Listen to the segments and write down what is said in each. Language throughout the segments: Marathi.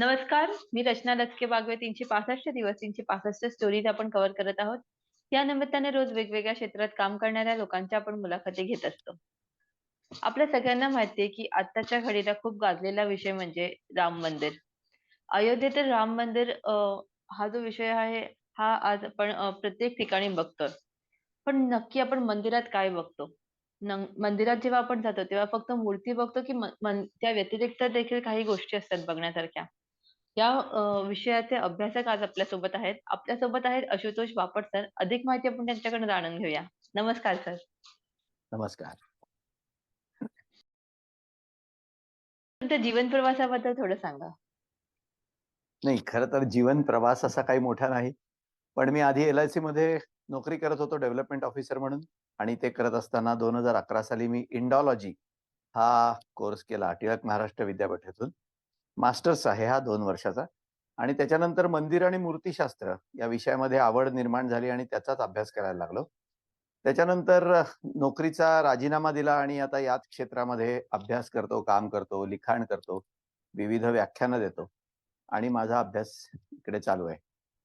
नमस्कार, मी रचना लचके बागवे 365 दिवस 365 स्टोरीज आपण कव्हर करत आहोत. या निमित्ताने रोज वेगवेगळ्या क्षेत्रात काम करणाऱ्या लोकांच्या आपण मुलाखती घेत असतो. आपल्या सगळ्यांना माहितीये की आत्ताच्या घडीला खूप गाजलेला विषय म्हणजे राम मंदिर. अयोध्येतील राम मंदिर हा जो विषय आहे, हा आज आपण प्रत्येक ठिकाणी बघतोय. पण नक्की आपण मंदिरात काय बघतो? मंदिरात जेव्हा आपण जातो, तेव्हा फक्त मूर्ती बघतो, की त्या व्यतिरिक्त देखील काही गोष्टी असतात बघण्यासारख्या? या अ, विषयाचे अभ्यासक आज आपल्यासोबत आहेत. आपल्यासोबत आहेत आशुतोष बापट सर. अधिक माहिती आपण त्यांच्याकडून जाणून घेऊया. नमस्कार सर. नमस्कार. तुमच्या जीवन प्रवासाबद्दल थोडं सांगा? नाही, खरं तर जीवन प्रवास असा काही मोठा नाही. पण मी आधी एल-आय-सीमध्ये नोकरी करत होतो डेव्हलपमेंट ऑफिसर म्हणून आणि ते करत असताना 2011 साली मी इंडॉलॉजी हा कोर्स केला टिळक महाराष्ट्र विद्यापीठातून. मास्टर्स आहे हा दोन वर्षाचा आणि त्याच्यानंतर मंदिर आणि मूर्तिशास्त्र या विषयामध्ये आवड निर्माण झाली आणि त्याचाच अभ्यास करायला लागलो. त्याच्यानंतर नोकरीचा राजीनामा दिला आणि आता याच क्षेत्रामध्ये अभ्यास करतो, काम करतो, लिखाण करतो, विविध व्याख्यानं देतो आणि माझा अभ्यास इकडे चालू आहे.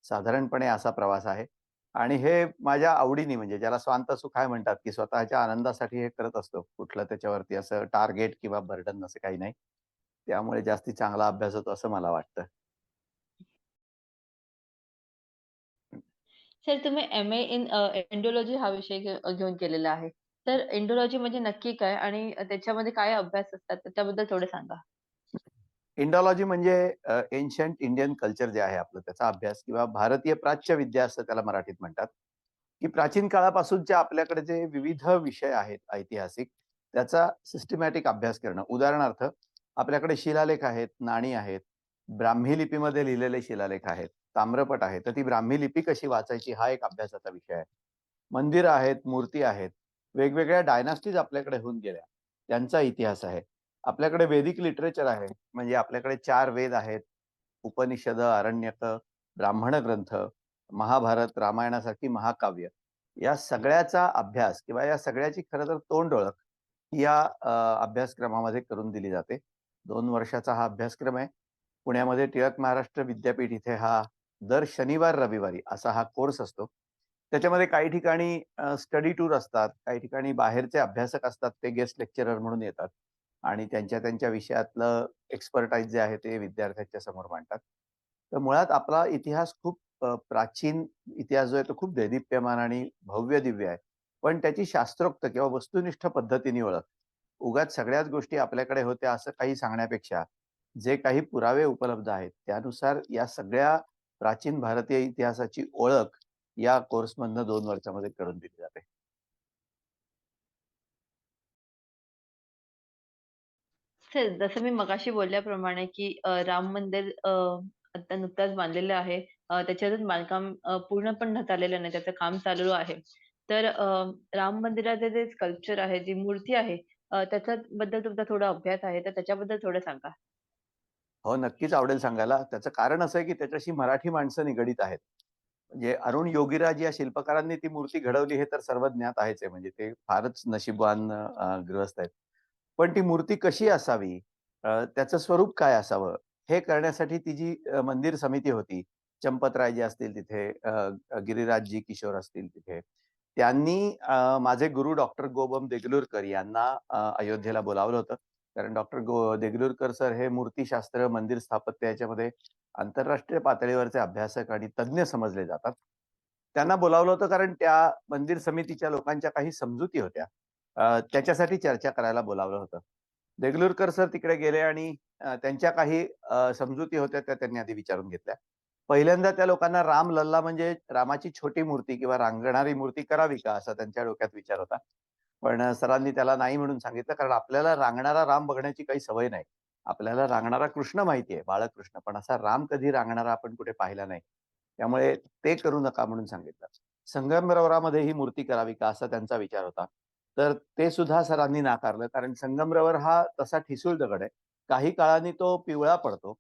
साधारणपणे असा प्रवास आहे आणि हे माझ्या आवडीने म्हणजे ज्याला स्वांत सुखाय म्हणतात, की स्वतःच्या आनंदासाठी हे करत असतो. कुठलं त्याच्यावरती असं टार्गेट किंवा बर्डन असं काही नाही. त्यामुळे जास्ती चांगला अभ्यास होतो असं मला वाटतं. सर तुम्ही एम-ए इन अ, एंडोलॉजी हा विषय घेऊन केलेला आहे. तर एंडोलॉजी म्हणजे नक्की काय आणि त्याच्यामध्ये काय अभ्यास असतात त्याच्याबद्दल थोडं सांगा? इंडॉलॉजी म्हणजे अ, एन्शियंट इंडियन कल्चर जे आहे आपलं त्याचा अभ्यास किंवा भारतीय प्राच्य विद्या असं त्याला मराठीत म्हणतात, की प्राचीन काळापासूनचे आपल्याकडे जे विविध विषय आहेत ऐतिहासिक, त्याचा सिस्टमॅटिक अभ्यास करणं. उदाहरणार्थ आपल्याकडे शिलालेख आहेत, नाणी आहेत, ब्राह्मी लिपीमध्ये लिहिलेले शिलालेख आहेत, ताम्रपट आहे. तर ती ब्राह्मी लिपी कशी वाचायची हा एक अभ्यासाचा विषय आहे. मंदिरं आहेत, मूर्ती आहेत, वेगवेगळ्या डायनास्टीज आपल्याकडे होऊन गेल्या, त्यांचा इतिहास आहे. आपल्याकडे वेदिक लिटरेचर आहे, म्हणजे आपल्याकडे चार वेद आहेत, उपनिषद अरण्यक ब्राह्मण ग्रंथ, महाभारत, रामायणासारखी महाकाव्य. या सगळ्याचा अभ्यास किंवा या सगळ्याची खरं तर तोंड ओळख या अभ्यासक्रमामध्ये करून दिली जाते. दोन वर्षाचा हा अभ्यासक्रम आहे. पुण्यामध्ये टिळक महाराष्ट्र विद्यापीठ इथे हा दर शनिवार, रविवारी असा हा कोर्स असतो. त्याच्यामध्ये काही ठिकाणी स्टडी टूर असतात, काही ठिकाणी बाहेरचे अभ्यासक असतात, ते गेस्ट लेक्चरर म्हणून येतात आणि त्यांच्या त्यांच्या विषयातलं एक्सपर्टाईज जे आहे ते विद्यार्थ्यांच्या समोर मांडतात. तर मुळात आपला इतिहास खूप प्राचीन इतिहास जो आहे तो खूप दैदिप्यमान आणि भव्य-दिव्य आहे. पण त्याची शास्त्रोक्त किंवा वस्तुनिष्ठ पद्धतीने ओळख. उगाच सगळ्याच गोष्टी आपल्याकडे होत्या असं काही सांगण्यापेक्षा, जे काही पुरावे उपलब्ध आहेत, त्यानुसार या सगळ्या प्राचीन भारतीय इतिहासाची ओळख या कोर्समधनं दोन वर्षामध्ये करून दिली जाते. सर, जसं मी मगाशी बोलल्याप्रमाणे, की राम मंदिर आता नुकताच बांधलेलं आहे. त्याच्यातच बांधकाम पूर्ण पण झालेलं नाही. त्याचं काम चालू आहे. तर राम मंदिराचे जे स्कल्पचर आहे, जी मूर्ती आहे, अ, त्याच्याबद्दल तुमचा थोडा अभ्यास आहे, तर त्याच्याबद्दल थोडं सांगा? हो, नक्कीच आवडेल सांगायला. त्याचं कारण असं आहे, की त्याच्याशी मराठी माणसं निगडीत आहेत. म्हणजे अरुण योगीराज या शिल्पकारांनी ती मूर्ती घडवली हे तर सर्व ज्ञात आहेच आहे. म्हणजे ते फारच नशीबवान अ, गृहस्थ आहेत. पण ती मूर्ती कशी असावी? अ, त्याचं स्वरूप काय असावं? हे करण्यासाठी ती जी अ, मंदिर समिती होती, चंपतरायजी असतील तिथे, अ, गिरिराजजी किशोर असतील तिथे. त्यांनी माझे गुरु डॉक्टर गोबम देगलूरकर यांना अयोध्येला बोलावलं होतं. कारण डॉक्टर गो देगलूरकर सर हे मूर्तिशास्त्र, मंदिर स्थापत्य याच्यामध्ये आंतरराष्ट्रीय पातळीवरचे अभ्यासक आणि तज्ञ समजले जातात. त्यांना बोलावलं होतं कारण त्या मंदिर समितीच्या लोकांच्या काही समजुती होत्या. त्याच्यासाठी चर्चा करायला बोलावलं होतं. देगलूरकर सर तिकडे गेले आणि त्यांच्या काही समजुती होत्या त्या त्यांनी आधी विचारून घेतल्या. पहिल्यांदा त्या लोकांना राम लल्ला म्हणजे रामाची छोटी मूर्ती किंवा रांगणारी मूर्ती करावी का? असा त्यांच्या डोक्यात विचार होता. पण सरांनी त्याला नाही म्हणून सांगितलं कारण आपल्याला रांगणारा राम बघण्याची काही सवय नाही. आपल्याला रांगणारा कृष्ण माहिती आहे, बाळकृष्ण. पण असा राम कधी रांगणारा आपण कुठे पाहिला नाही. त्यामुळे ते करू नका म्हणून सांगितलं. संगमरवरामध्ये ही मूर्ती करावी का? असा त्यांचा विचार होता. तर ते सुद्धा सरांनी नाकारलं कारण संगमरवर हा तसा ठिसूळ दगड आहे. काही काळाने तो पिवळा पडतो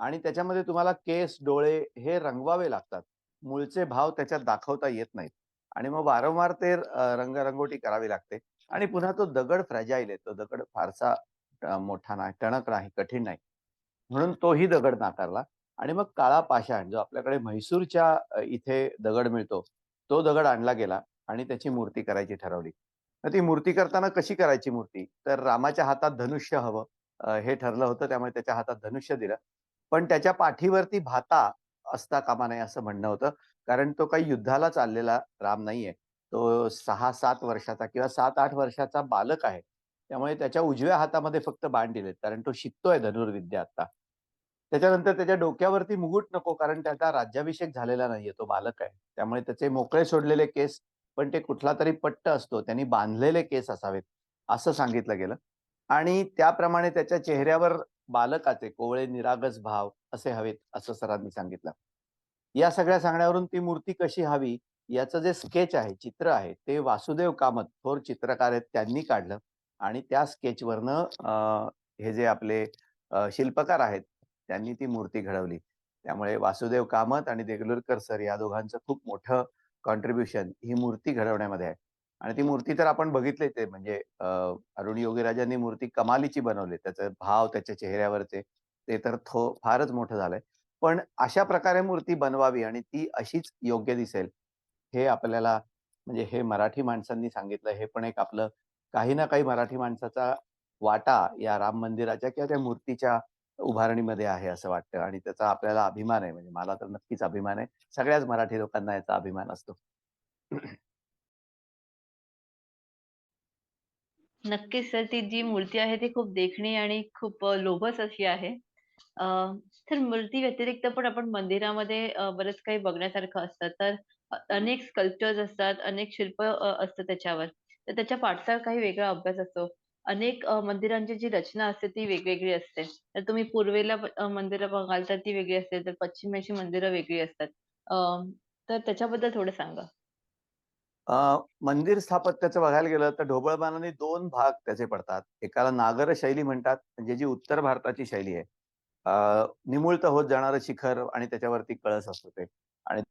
आणि त्याच्यामध्ये तुम्हाला केस, डोळे हे रंगवावे लागतात. मूळचे भाव त्याच्यात दाखवता येत नाहीत आणि मग वारंवार ते रंगरंगोटी करावी लागते आणि पुन्हा तो दगड फ्रॅजाईल आहे. तो दगड फारसा मोठा नाही, टणक नाही, कठीण नाही. म्हणून तोही दगड नाकारला आणि मग काळा पाषाण जो आपल्याकडे म्हैसूरच्या इथे दगड मिळतो, तो दगड आणला गेला आणि त्याची मूर्ती करायची ठरवली. तर ती मूर्ती करताना कशी करायची मूर्ती? तर रामाच्या हातात धनुष्य हवं हे ठरलं होतं. त्यामुळे त्याच्या हातात धनुष्य दिलं. पण त्याच्या पाठीवरती भाता असता कामा नये असं म्हणणं होतं. कारण तो काही युद्धाला चाललेला राम नाहीये. तो 6-7 वर्षाचा किंवा 7-8 वर्षाचा बालक आहे. त्यामुळे त्याच्या उजव्या हातामध्ये फक्त बाण दिलेत. कारण तो शिकतोय धनुर्विद्या आता. त्याच्यानंतर त्याच्या डोक्यावरती मुकुट नको कारण त्याचा राज्याभिषेक झालेला नाहीये. तो बालक आहे. त्यामुळे त्याचे मोकळे सोडलेले केस पण ते कुठला तरी पट्ट असतो. त्यांनी बांधलेले केस असावेत, असं सांगितलं गेलं. आणि त्याप्रमाणे त्याच्या चेहऱ्यावर बालकाचे कोवळे निरागस भाव असे हवेत, असं सरांनी सांगितलं. या सगळ्या सांगण्यावरून ती मूर्ती कशी हवी याचं जे स्केच आहे, चित्र आहे, ते वासुदेव कामत थोर चित्रकार आहेत त्यांनी काढलं आणि त्या स्केचवरनं हे जे आपले शिल्पकार आहेत, त्यांनी ती मूर्ती घडवली. त्यामुळे वासुदेव कामत आणि देगलूरकर सर या दोघांचं खूप मोठं कॉन्ट्रीब्युशन ही मूर्ती घडवण्यामध्ये आहे. आणि ती मूर्ती तर आपण बघितलीच आहे म्हणजे अरुण योगीराजांनी मूर्ती कमालीची बनवली. त्याचे भाव त्याच्या चेहऱ्यावरचे ते तर थो फारच मोठं झालंय. पण अशा प्रकारे मूर्ती बनवावी आणि ती अशीच योग्य दिसेल, हे आपल्याला म्हणजे हे मराठी माणसांनी सांगितलं. हे पण एक आपलं काही ना काही मराठी माणसाचा वाटा या राम मंदिराच्या किंवा त्या मूर्तीच्या उभारणीमध्ये आहे असं वाटतं आणि त्याचा आपल्याला अभिमान आहे. म्हणजे मला तर नक्कीच अभिमान आहे. सगळ्याच मराठी लोकांना याचा अभिमान असतो. नक्कीच सर. ती जी मूर्ती आहे ती खूप देखणी आणि खूप अ, लोभस अशी आहे. अ, तर मूर्ती व्यतिरिक्त पण आपण मंदिरामध्ये अ, बरंच काही बघण्यासारखं असतं. तर अ, अनेक स्कल्पचर्स असतात, अनेक शिल्प अ, असतं त्याच्यावर. तर त्याच्या पाठचा काही वेगळा अभ्यास असतो. अनेक अ, मंदिरांची जी रचना असते ती वेगवेगळी असते. तर तुम्ही पूर्वेला अ, मंदिरं बघाल तर ती वेगळी असते, तर पश्चिमेची मंदिरं वेगळी असतात. अ, तर त्याच्याबद्दल थोडं सांगा? मंदिर स्थापत्याचं बघायला गेलं तर ढोबळमानाने दोन भाग त्याचे पडतात. एकाला नागर शैली म्हणतात, म्हणजे जी उत्तर भारताची शैली आहे. निमुळत होत जाणारं शिखर आणि त्याच्यावरती कळस असतो ते आणि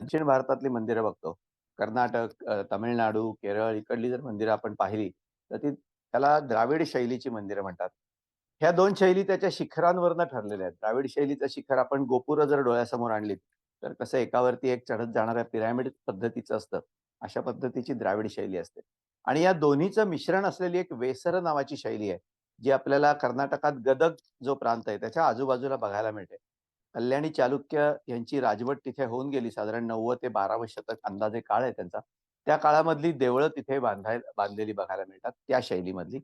दक्षिण भारतातली मंदिरं बघतो. कर्नाटक, तामिळनाडू, केरळ इकडली जर मंदिरं आपण पाहिली, तर ती त्याला द्राविड शैलीची मंदिरं म्हणतात. ह्या दोन शैली त्याच्या शिखरांवरनं ठरलेल्या आहेत. द्राविड शैलीचं शिखर आपण गोपुरं जर डोळ्यासमोर आणलीत, तर कसं एकावरती एक चढत जाणाऱ्या पिरॅमिड पद्धतीचं असतं. अशा पद्धतीची द्राविड शैली असते. आणि या दोन्हीचं मिश्रण असलेली एक वेसर नावाची शैली आहे, जी आपल्याला कर्नाटकात गदग जो प्रांत आहे, त्याच्या आजूबाजूला बघायला मिळते. कल्याणी चालुक्य यांची राजवट तिथे होऊन गेली साधारण नव्वद ते 12व शतक अंदाजे काळ आहे त्यांचा. त्या काळामधली देवळं तिथे बांधाय बांधलेली बघायला मिळतात, त्या शैलीमधली.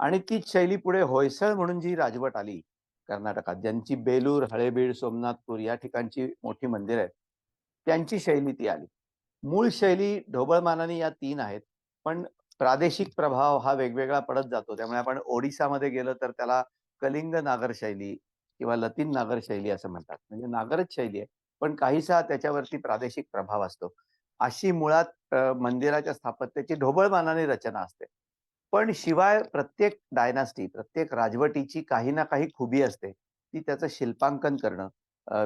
आणि तीच शैली पुढे होयसळ म्हणून जी राजवट आली कर्नाटकात, ज्यांची बेलूर, हळेबीड, सोमनाथपूर या ठिकाणची मोठी मंदिरं आहेत, त्यांची शैली ती आली. मूळ शैली ढोबळमानाने या तीन आहेत. पण प्रादेशिक प्रभाव हा वेगवेगळा पडत जातो. त्यामुळे आपण ओडिसामध्ये गेलं तर त्याला कलिंग नागर शैली किंवा लतीन नागर शैली असं म्हणतात. म्हणजे नागरच शैली आहे, पण काहीसा त्याच्यावरती प्रादेशिक प्रभाव असतो. अशी मुळात मंदिराच्या स्थापत्याची ढोबळमानाने रचना असते. पण शिवाय प्रत्येक डायनास्टी, प्रत्येक राजवटीची काही ना काही खुबी असते. ती त्याचं शिल्पांकन करणं,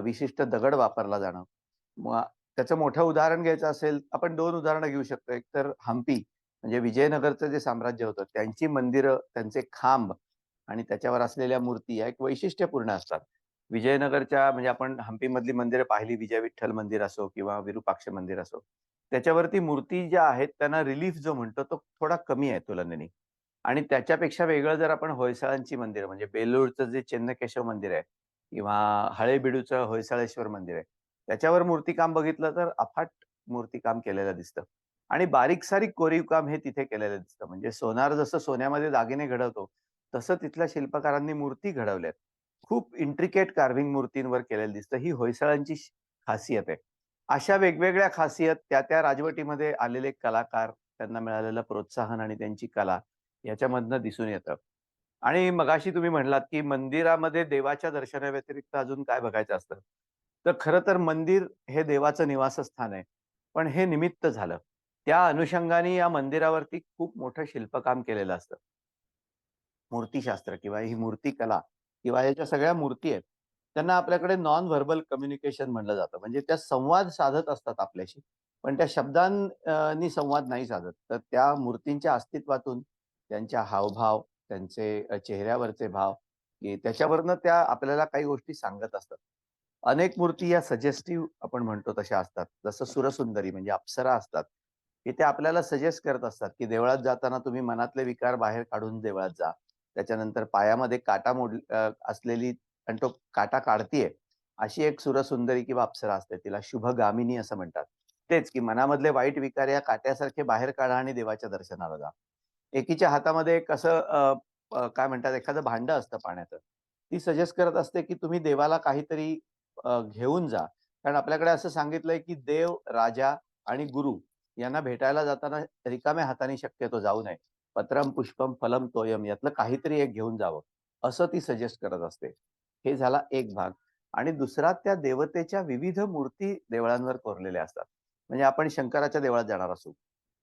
विशिष्ट दगड वापरला जाणं. त्याचं मोठं उदाहरण घ्यायचं असेल, आपण दोन उदाहरणं घेऊ शकतो. एक तर हम्पी म्हणजे विजयनगरचं जे साम्राज्य होतं, त्यांची मंदिरं, त्यांचे खांब आणि त्याच्यावर असलेल्या मूर्ती या एक वैशिष्ट्यपूर्ण असतात. विजयनगरच्या म्हणजे आपण हम्पीमधली मंदिरं पाहिली, विजय विठ्ठल मंदिर असो किंवा विरूपाक्ष मंदिर असो. त्याच्यावरती मूर्ती ज्या आहेत त्यांना रिलीफ जो म्हणतो तो थोडा कमी आहे तुलनेने. आणि त्याच्यापेक्षा वेगळं जर आपण होयसाळांची मंदिर म्हणजे बेलूरचं जे चेन्नकेशव मंदिर आहे किंवा हळेबिडूचं होयसाळेश्वर मंदिर आहे. त्याच्यावर मूर्तीकाम बघितलं तर अफाट मूर्तीकाम केलेलं दिसतं. आणि बारीक-सारीक कोरीव काम हे तिथे केलेलं दिसतं. म्हणजे सोनार जसं सोन्यामध्ये दागिने घडवतो, तसं तिथल्या शिल्पकारांनी मूर्ती घडवल्यात. खूप इंट्रिकेट कार्विंग मूर्तींवर केलेलं दिसतं. ही होयसाळांची खासियत आहे. अशा वेगवेगळ्या खासियत त्या-त्या राजवटीमध्ये आलेले कलाकार, त्यांना मिळालेलं प्रोत्साहन आणि त्यांची कला याच्यामधनं दिसून येतं. आणि मगाशी तुम्ही म्हणलात, की मंदिरामध्ये देवाच्या दर्शनाव्यतिरिक्त अजून काय बघायचं असतं? तर खरं तर मंदिर हे देवाचं निवासस्थान आहे. पण हे निमित्त झालं. त्या अनुषंगाने या मंदिरावरती खूप मोठं शिल्पकाम केलेलं असतं. मूर्तिशास्त्र किंवा ही मूर्तिकला किंवा याच्या सगळ्या मूर्ती आहेत, त्यांना आपल्याकडे नॉन व्हर्बल कम्युनिकेशन म्हणलं जातं. म्हणजे त्या संवाद साधत असतात आपल्याशी. पण त्या शब्दांनी संवाद नाही साधत. तर त्या मूर्तींच्या अस्तित्वातून त्यांच्या हावभाव, त्यांचे चेहऱ्यावरचे भाव की त्याच्यावरनं त्या आपल्याला काही गोष्टी सांगत असतात. अनेक मूर्ती या सजेस्टिव्ह आपण म्हणतो तशा असतात. जसं सुरसुंदरी म्हणजे अप्सरा असतात, की ते आपल्याला सजेस्ट करत असतात, की देवळात जाताना तुम्ही मनातले विकार बाहेर काढून देवळात जा. त्याच्यानंतर पायामध्ये काटा मोड असलेली आणि तो काटा काढतीये, अशी एक सुरसुंदरी किंवा अप्सरा असते. तिला शुभगामिनी असं म्हणतात. तेच की मनामधले वाईट विकार या काट्यासारखे बाहेर काढा आणि देवाच्या दर्शनाला जा. एकीच्या हातामध्ये एक असं काय म्हणतात एखादं भांडं असतं पाण्याचं. ती सजेस्ट करत असते, की तुम्ही देवाला काहीतरी घेऊन जा. कारण आपल्याकडे असं सांगितलंय, की देव, राजा आणि गुरु यांना भेटायला जाताना रिकाम्या हाताने शक्यतो जाऊ नये. पत्रम, पुष्पम, फलम, तोयम यातलं काहीतरी एक घेऊन जावं, असं ती सजेस्ट करत असते. हे झाला एक भाग आणि दुसरा त्या देवतेच्या विविध मूर्ती देवळांवर कोरलेल्या असतात. म्हणजे आपण शंकराच्या देवळात जाणार असू,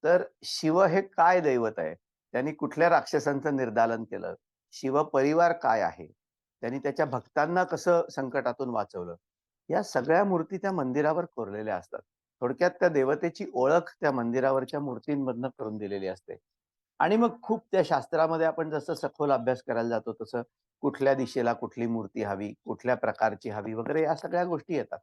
तर शिव हे काय दैवत आहे? त्यांनी कुठल्या राक्षसांचं निर्दालन केलं? शिव परिवार काय आहे? त्यांनी त्याच्या भक्तांना कसं संकटातून वाचवलं? या सगळ्या मूर्ती त्या मंदिरावर कोरलेल्या असतात. थोडक्यात त्या देवतेची ओळख त्या मंदिरावरच्या मूर्तींमधनं करून दिलेली असते. आणि मग खूप त्या शास्त्रामध्ये आपण जसं सखोल अभ्यास करायला जातो तसं कुठल्या दिशेला कुठली मूर्ती हवी, कुठल्या प्रकारची हवी वगैरे या सगळ्या गोष्टी येतात.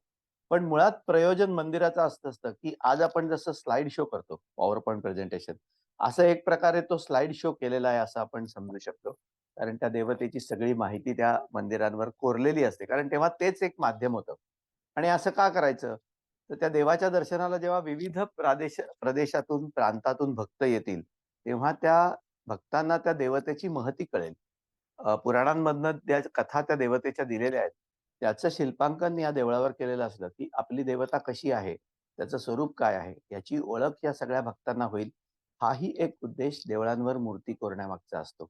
पण मुळात प्रयोजन मंदिराचं असत असतं, की आज आपण जसं स्लाईड शो करतो, पॉवर पॉइंट प्रेझेंटेशन, असं एक प्रकारे तो स्लाइड शो केलेला आहे असं आपण समजू शकतो. कारण त्या देवतेची सगळी माहिती त्या मंदिरांवर कोरलेली असते. कारण तेव्हा तेच एक माध्यम होतं. आणि असं का करायचं? तर त्या देवाच्या दर्शनाला जेव्हा विविध प्रादेश प्रदेशातून, प्रांतातून भक्त येतील, तेव्हा त्या भक्तांना त्या देवतेची महती कळेल. पुराणांमधनं त्या कथा त्या देवतेच्या दिलेल्या आहेत. त्याचं शिल्पांकन या देवळावर केलेलं असलं, की आपली देवता कशी आहे? त्याचं स्वरूप काय आहे? याची ओळख या सगळ्या भक्तांना होईल. हाही एक उद्देश देवळांवर मूर्ती कोरण्यामागचा असतो.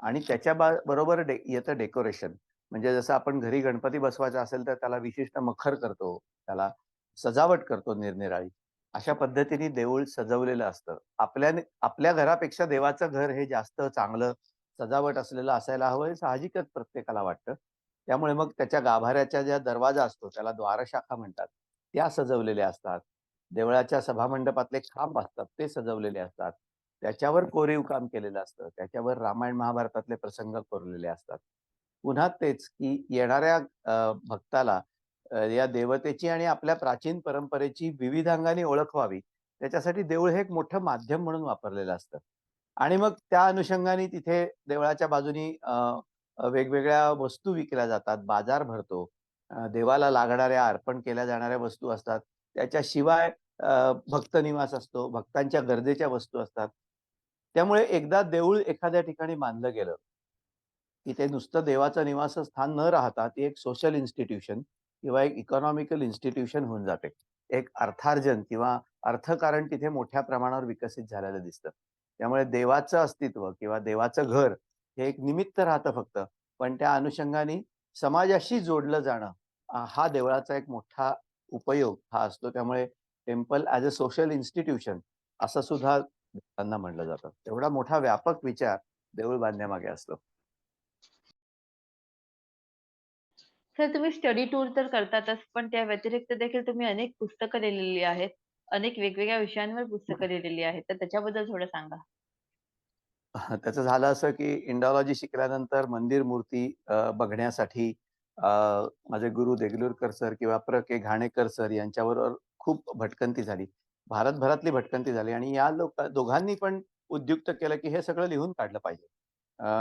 आणि त्याच्या बरोबर डे येतं डेकोरेशन. म्हणजे जसं आपण घरी गणपती बसवायचा असेल, तर त्याला विशिष्ट मखर करतो. त्याला सजावट करतो निरनिराळी. अशा पद्धतीने देऊळ सजवलेलं असतं. आपल्याने आपल्या घरापेक्षा देवाचं घर हे जास्त चांगलं सजावट असलेलं असायला हवं हे साहजिकच प्रत्येकाला वाटतं. त्यामुळे मग त्याच्या गाभाऱ्याच्या ज्या दरवाजा असतो त्याला द्वारशाखा म्हणतात. त्या सजवलेल्या असतात. देवळाच्या सभामंडपातले खांब असतात ते सजवलेले असतात. त्याच्यावर कोरीव काम केलेलं असतं. त्याच्यावर रामायण महाभारतातले प्रसंग कोरलेले असतात. पुन्हा तेच की येणाऱ्या अ, भक्ताला या देवतेची आणि आपल्या प्राचीन परंपरेची विविधांगाने ओळख व्हावी, त्याच्यासाठी देऊळ हे एक मोठं माध्यम म्हणून वापरलेलं असतं. आणि मग त्या अनुषंगाने तिथे देवळाच्या बाजूनी वेगवेगळ्या वस्तू विकल्या जातात, बाजार भरतो. देवाला लागणाऱ्या, अर्पण केल्या जाणाऱ्या वस्तू असतात. त्याच्याशिवाय भक्त निवास असतो, भक्तांच्या गरजेच्या वस्तू असतात. त्यामुळे एकदा देऊळ एखाद्या ठिकाणी बांधलं गेलं, की ते नुसतं देवाचं निवासस्थान न राहता ती एक सोशल इन्स्टिट्यूशन किंवा एक इकॉनॉमिकल इन्स्टिट्यूशन होऊन जाते. एक अर्थार्जन किंवा अर्थकारण तिथे मोठ्या प्रमाणावर विकसित झालेलं दिसतं. त्यामुळे देवाचं अस्तित्व किंवा देवाचं घर हे एक निमित्त राहतं फक्त. पण त्या अनुषंगाने समाजाशी जोडलं जाणं हा देवळाचा एक मोठा उपयोग हा असतो. त्यामुळे temple as a social institution असं सुद्धा देवांना म्हणलं जातं. एवढा मोठा व्यापक विचार देऊळ बांधण्यामागे असतो. सर तुम्ही स्टडी टूर तर करतातच, पण त्या व्यतिरिक्त देखील तुम्ही अनेक पुस्तकं लिहिलेली आहेत. अनेक वेगवेगळ्या विषयांवर पुस्तकं लिहिलेली आहेत. तर त्याच्याबद्दल थोडं सांगा? त्याचं झालं असं, की इंडॉलॉजी शिकल्यानंतर मंदिर मूर्ती अ, बघण्यासाठी अ, माझे गुरु देगलूरकर सर किंवा प्र. के. घाणेकर सर यांच्याबरोबर खूप भटकंती झाली. भारतभरातली भटकंती झाली आणि या लोक दोघांनी पण उद्युक्त केलं, की हे सगळं लिहून काढलं पाहिजे.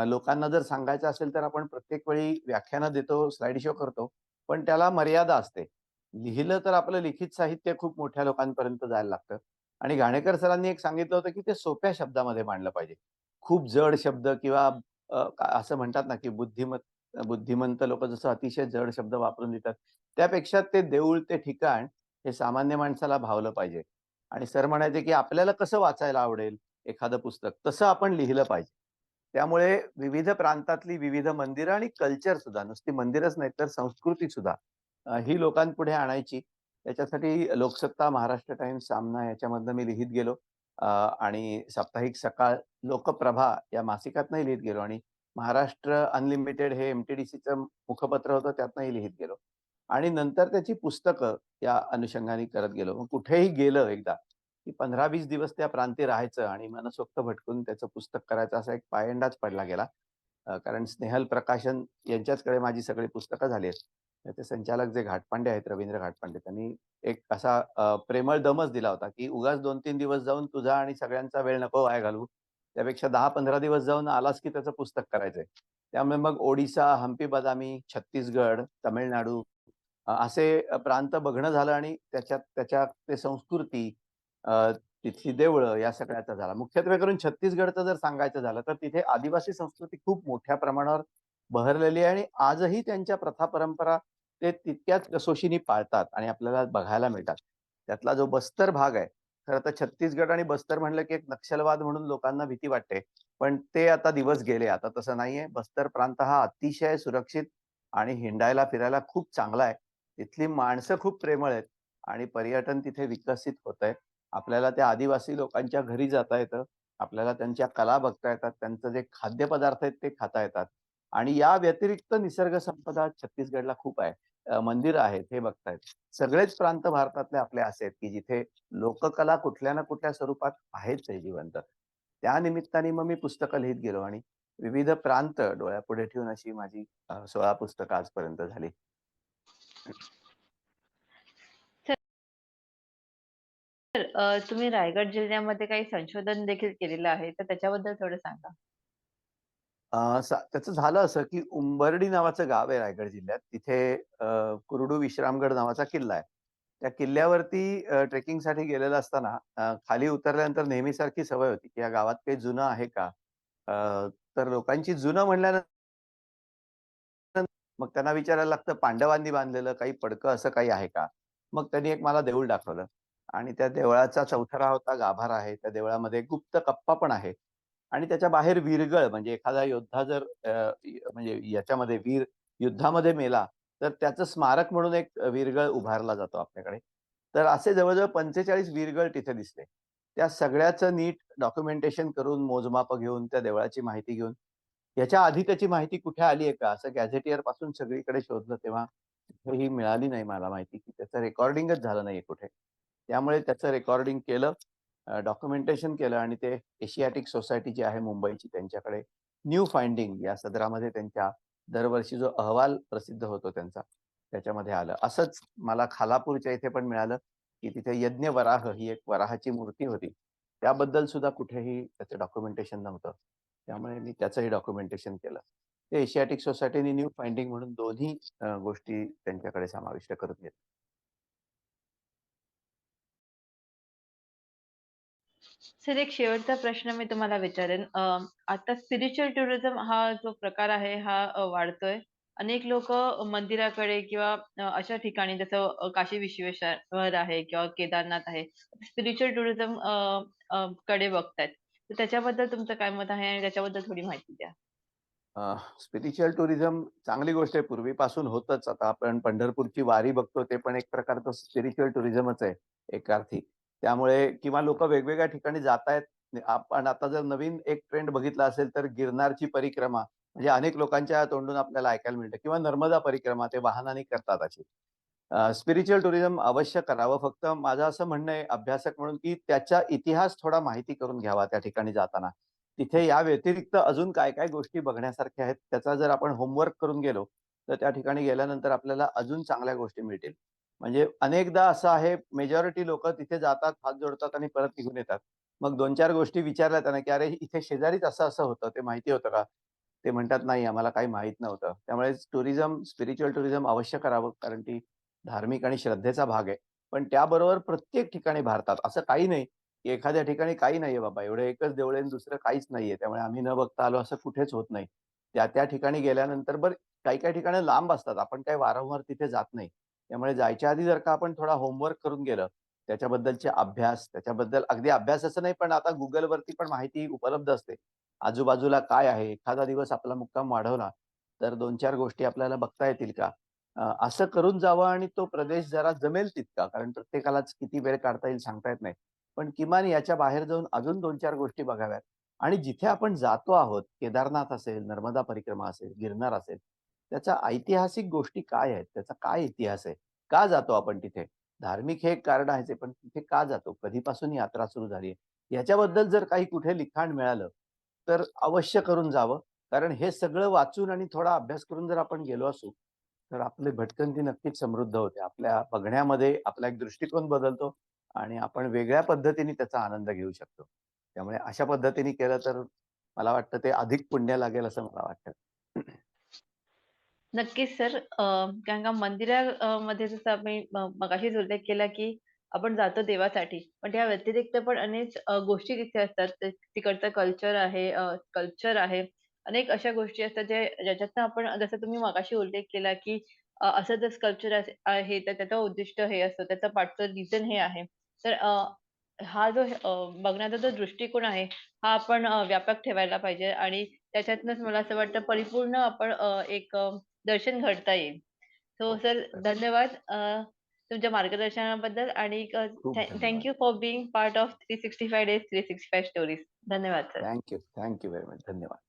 लोकांना जर सांगायचं असेल, तर आपण प्रत्येक वेळी व्याख्यानं देतो, स्लाइड शो करतो, पण त्याला मर्यादा असते. लिहिलं तर आपलं लिखित साहित्य खूप मोठ्या लोकांपर्यंत जायला लागतं आणि घाणेकर सरांनी एक सांगितलं होतं, की ते सोप्या शब्दामध्ये मांडलं पाहिजे. खूप जड शब्द किंवा असं म्हणतात ना, की बुद्धिमत बुद्धिमंत लोक जसं अतिशय जड शब्द वापरून देतात त्यापेक्षा ते देऊळ, ते ठिकाण हे सामान्य माणसाला भावलं पाहिजे. आणि सर म्हणायचे, की आपल्याला कसं वाचायला आवडेल एखादं पुस्तक, तसं आपण लिहिलं पाहिजे. त्यामुळे विविध प्रांतातली विविध मंदिरं आणि कल्चर सुद्धा, नुसती मंदिरच नाही तर संस्कृती सुद्धा ही लोकांपुढे आणायची. त्याच्यासाठी लोकसत्ता, महाराष्ट्र टाइम्स, सामना याच्यामधनं मी लिहित गेलो. आणि साप्ताहिक सकाळ, लोकप्रभा या मासिकातनंही लिहित गेलो आणि महाराष्ट्र अनलिमिटेड हे एम-टी-डी-सीचं मुखपत्र होतं त्यातनंही लिहित गेलो. आणि नंतर त्याची पुस्तकं या अनुषंगाने करत गेलो. मग कुठेही गेलं एकदा, की 15-20 दिवस त्या प्रांती राहायचं आणि मनसोक्त भटकून त्याचं पुस्तक करायचं असा एक पायंडाच पडला गेला. कारण स्नेहल प्रकाशन यांच्याचकडे माझी सगळी पुस्तकं झाली आहेत. ते संचालक जे घाटपांडे आहेत, रवींद्र घाटपांडे त्यांनी एक असा प्रेमळ दमच दिला होता, की उगाच 2-3 दिवस जाऊन तुझा आणि सगळ्यांचा वेळ नको वाया घालू त्यापेक्षा 10-15 दिवस जाऊन आलास, की त्याचं पुस्तक करायचंय. त्यामुळे मग ओडिसा, हम्पी बदामी, छत्तीसगड, तामिळनाडू असे प्रांत बघणं झालं आणि त्याच्यात त्याच्या ते संस्कृती तिथली देवळं या सगळ्याचा झाला. मुख्यत्वे करून छत्तीसगडचं जर सांगायचं झालं, तर तिथे आदिवासी संस्कृती खूप मोठ्या प्रमाणावर बहरलेली आहे आणि आजही त्यांच्या प्रथा परंपरा ते तितक्याच कसोशीने पाळतात आणि आपल्याला बघायला मिळतात. त्यातला जो बस्तर भाग आहे, खरं तर छत्तीसगड आणि बस्तर म्हणलं की एक नक्षलवाद म्हणून लोकांना भीती वाटते. पण ते आता दिवस गेले. आता तसं नाहीये. बस्तर प्रांत हा अतिशय सुरक्षित आणि हिंडायला फिरायला खूप चांगला आहे. तिथली माणसं खूप प्रेमळ आहेत आणि पर्यटन तिथे विकसित होतंय. आपल्याला त्या आदिवासी लोकांच्या घरी जाता येतं. आपल्याला त्यांच्या कला बघता येतात. त्यांचं जे खाद्यपदार्थ आहेत ते खाता येतात. आणि या व्यतिरिक्त निसर्ग संपदा छत्तीसगडला खूप आहे. मंदिर आहेत हे बघता सगळेच प्रांत भारतातले आपले असे आहेत, की जिथे लोककला कुठल्या ना कुठल्या स्वरूपात आहेच आहे जिवंत. त्या निमित्ताने मग मी पुस्तकं लिहित गेलो आणि विविध प्रांत डोळ्यापुढे ठेवून अशी माझी सोळा पुस्तकं आजपर्यंत झाली. तर अ, तुम्ही रायगड जिल्ह्यामध्ये काही संशोधन देखील केलेलं आहे, तर त्याच्याबद्दल थोडं सांगा? अ, सा त्याचं झालं असं, की उंबर्डी नावाचं गाव आहे रायगड जिल्ह्यात. तिथे अ, कुरुडू विश्रामगड नावाचा किल्ला आहे. त्या किल्ल्यावरती अ, ट्रेकिंगसाठी गेलेलं असताना अ, खाली उतरल्यानंतर नेहमीसारखी सवय होती, की या गावात काही जुनं आहे का? अ, तर लोकांची जुनं म्हणल्यानंतर मग त्यांना विचारायला लागतं पांडवांनी बांधलेलं काही पडकं असं काही आहे का? मग त्यांनी एक मला देऊळ दाखवलं आणि त्या देवळाचा चौथरा होता, गाभारा आहे. त्या देवळामध्ये गुप्त कप्पा पण आहे आणि त्याच्या बाहेर वीरगळ म्हणजे एखादा योद्धा जर म्हणजे याच्यामध्ये वीर युद्धामध्ये मेला, तर त्याचं स्मारक म्हणून एक वीरगळ उभारला जातो आपल्याकडे. तर असे जवळ-जवळ 45 वीरगळ तिथे दिसले. त्या सगळ्याचं नीट डॉक्युमेंटेशन करून, मोजमाप घेऊन, त्या देवळाची माहिती घेऊन, याच्या आधी त्याची माहिती कुठे आली आहे का? असं गॅझेटियरपासून सगळीकडे शोधलं तेव्हा ही मिळाली नाही मला माहिती, की त्याचं रेकॉर्डिंगच झालं नाहीये कुठे. त्यामुळे त्याचं रेकॉर्डिंग केलं, डॉक्युमेंटेशन केलं आणि ते एशियाटिक सोसायटी जी आहे मुंबईची त्यांच्याकडे न्यू फाइंडिंग या सदरामध्ये त्यांच्या दरवर्षी जो अहवाल प्रसिद्ध होतो त्यांचा, त्याच्यामध्ये आलं. असंच मला खालापूरच्या इथे पण मिळालं, की तिथे यज्ञ वराह ही एक वराहाची मूर्ती होती. त्याबद्दल सुद्धा कुठेही त्याचं डॉक्युमेंटेशन नव्हतं. त्यामुळे मी त्याचंही डॉक्युमेंटेशन केलं. ते एशियाटिक सोसायटीने न्यू फाइंडिंग म्हणून दोन्ही गोष्टी त्यांच्याकडे समाविष्ट करून घेतल्या. सर एक शेवटचा प्रश्न मी तुम्हाला विचारेन. अ, आता स्पिरिच्युअल टुरिझम हा जो प्रकार आहे हा अ, वाढतोय. अनेक लोकं मंदिराकडे किंवा अ, अशा ठिकाणी जसं अ, काशी विश्वेश्वर आहे किंवा केदारनाथ आहे. स्पिरिच्युअल टुरिझम अ, अ, कडे बघतायत. तर त्याच्याबद्दल तुमचं काय मत आहे आणि त्याच्याबद्दल थोडी माहिती द्या? अ, स्पिरिच्युअल टुरिझम चांगली गोष्ट आहे. पूर्वीपासून होतच. आता आपण पंढरपूरची वारी बघतो, ते पण एक प्रकारचं स्पिरिच्युअल टुरिझमच आहे एका अर्थी. त्यामुळे किंवा लोक वेगवेगळ्या ठिकाणी जातायत. आपण आता जर नवीन एक ट्रेंड बघितला असेल, तर गिरनारची परिक्रमा म्हणजे अनेक लोकांच्या तोंडून आपल्याला ऐकायला मिळतं किंवा नर्मदा परिक्रमा ते वाहनाने करतात अशी. स्पिरिच्युअल टुरिझम अवश्य करावं. फक्त माझं असं म्हणणं आहे अभ्यासक म्हणून, की त्याचा इतिहास थोडा माहिती करून घ्यावा त्या ठिकाणी जाताना. तिथे या व्यतिरिक्त अजून काय-काय गोष्टी बघण्यासारख्या आहेत, त्याचा जर आपण होमवर्क करून गेलो, तर त्या ठिकाणी गेल्यानंतर आपल्याला अजून चांगल्या गोष्टी मिळतील. म्हणजे अनेकदा असं आहे, मेजॉरिटी लोक तिथे जातात, हात जोडतात आणि परत निघून येतात. मग 2-4 गोष्टी विचारल्या त्यांना, की "अरे, इथे शेजारीच असं-असं होतं, ते माहिती होतं का?" ते म्हणतात, "नाही, आम्हाला काही माहीत नव्हतं." त्यामुळे टुरिझम, स्पिरिच्युअल टुरिझम अवश्य करावं, कारण ती धार्मिक आणि श्रद्धेचा भाग आहे. पण त्याबरोबर प्रत्येक ठिकाणी भारतात असं काही नाही, की एखाद्या ठिकाणी काही नाहीये बाबा, एवढं एकच देवळे आणि दुसरं काहीच नाहीये, त्यामुळे आम्ही न बघता आलो, असं कुठेच होत नाही. त्या-त्या ठिकाणी गेल्यानंतर बरं काही-काही ठिकाणी लांब असतात. आपण काही वारंवार तिथे जात नाही. त्यामुळे जायच्या आधी जर का आपण थोडा होमवर्क करून गेलं, त्याच्याबद्दलचे अभ्यास, त्याच्याबद्दल अगदी अभ्यास असं नाही, पण आता गुगलवरती पण माहिती उपलब्ध असते. आजूबाजूला काय आहे? एखादा दिवस आपला मुक्काम वाढवला, तर 2-4 गोष्टी आपल्याला बघता येतील का? असं करून जावं आणि तो प्रदेश जरा जमेल तितका, कारण प्रत्येकालाच किती वेळ काढता येईल सांगता येत नाही. पण किमान याच्या बाहेर जाऊन अजून 2-4 गोष्टी बघाव्यात आणि जिथे आपण जातो आहोत, केदारनाथ असेल, नर्मदा परिक्रमा असेल, गिरनार असेल, त्याचा ऐतिहासिक गोष्टी काय आहेत? त्याचा काय इतिहास आहे? का जातो आपण तिथे? धार्मिक हे एक कारण आहेच आहे, पण तिथे का जातो? कधीपासून यात्रा सुरू झाली आहे? याच्याबद्दल जर काही कुठे लिखाण मिळालं, तर अवश्य करून जावं. कारण हे सगळं वाचून आणि थोडा अभ्यास करून जर आपण गेलो असू तर आपली भटकंती नक्कीच समृद्ध होते आपल्या बघण्यामध्ये आपला एक दृष्टिकोन बदलतो आणि आपण वेगळ्या पद्धतीने त्याचा आनंद घेऊ शकतो त्यामुळे अशा पद्धतीने केलं तर मला वाटतं ते अधिक पुण्य लागेल असं मला वाटतं नक्कीच सर. कारण का मंदिरा मध्ये जसं आम्ही म- मगाशीच उल्लेख केला की आपण जातो देवासाठी. पण त्या व्यतिरिक्त पण अनेक अ, गोष्टी तिथे असतात. ते- तिकडचं कल्चर आहे कल्चर आहे. अनेक अशा गोष्टी असतात जे ज्याच्यातनं आपण जसं तुम्ही मगाशी उल्लेख केला की अ, असं जर कल्चर आहे तर त्याचं उद्दिष्ट हे असतं त्याचं पाठचं रिझन हे आहे. तर अ, हा जो अ, बघण्याचा जो दृष्टिकोन आहे हा आपण अ, व्यापक ठेवायला पाहिजे. आणि त्याच्यातनंच मला असं वाटतं परिपूर्ण आपण एक दर्शन घडता येईल. सो हो, सर धन्यवाद अ, तुमच्या मार्गदर्शनाबद्दल आणि अ, खूप थँक धन्यवाद you for being part of 365 days 365 stories. धन्यवाद sir. Thank you thank you very much धन्यवाद